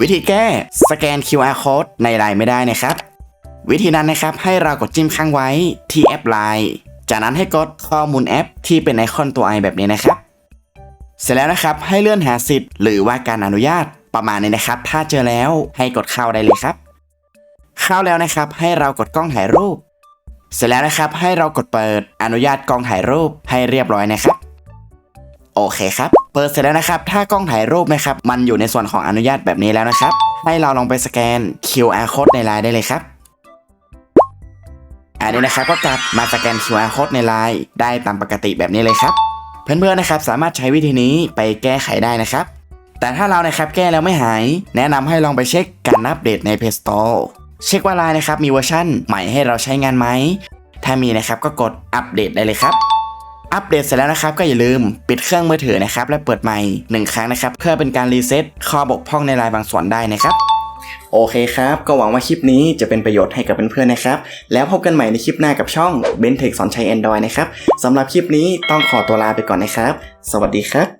วิธีแก้ สแกน QR code ในไลน์ไม่ได้นะครับ วิธีนั้นนะครับให้เรากดจิ้มค้างไว้ที่แอปไลน์จากนั้นให้กดข้อมูลแอป ที่เป็นไอคอนตัวไอแบบนี้นะครับ เสร็จแล้วนะครับให้เลื่อนหาสิทธิ์หรือว่าการอนุญาตประมาณนี้นะครับ ถ้าเจอแล้วให้กดเข้าได้เลยครับ เข้าแล้วนะครับให้เรากดกล้องถ่ายรูป เสร็จแล้วนะครับให้เรากดเปิดอนุญาตกล้องถ่ายรูปให้เรียบร้อยนะครับ โอเคครับ เปิดเสร็จแล้วนะครับ ถ้ากล้องถ่ายรูปนะครับ มันอยู่ในส่วนของอนุญาตแบบนี้แล้วนะครับ ให้เราลองไปสแกน QR code ในไลน์ได้เลยครับอันนี้นะครับก็กลับมาสแกน QR code ในไลน์ได้ตามปกติแบบนี้เลยครับ เพื่อนๆนะครับสามารถใช้วิธีนี้ไปแก้ไขได้นะครับ แต่ถ้าเรานะครับแก้แล้วไม่หาย แนะนำให้ลองไปเช็คการอัปเดตใน Play Store เช็คว่าไลน์นะครับมีเวอร์ชั่นใหม่ให้เราใช้งานไหมถ้ามีนะครับก็กดอัปเดตได้เลยครับ อัปเดตเสร็จแล้วนะครับก็อย่าลืมปิดเครื่องมือถือนะครับและเปิดใหม่หนึ่งครั้งนะครับเพื่อเป็นการรีเซ็ตข้อบกพร่องในรายบางส่วนได้นะครับโอเคครับ ก็หวังว่าคลิปนี้จะเป็นประโยชน์ให้กับเพื่อนๆนะครับ แล้วพบกันใหม่ในคลิปหน้ากับช่อง b e n t e c h สอนใช้ Android นะครับสำหรับคลิปนี้ต้องขอตัวลาไปก่อนนะครับ สวัสดีครับ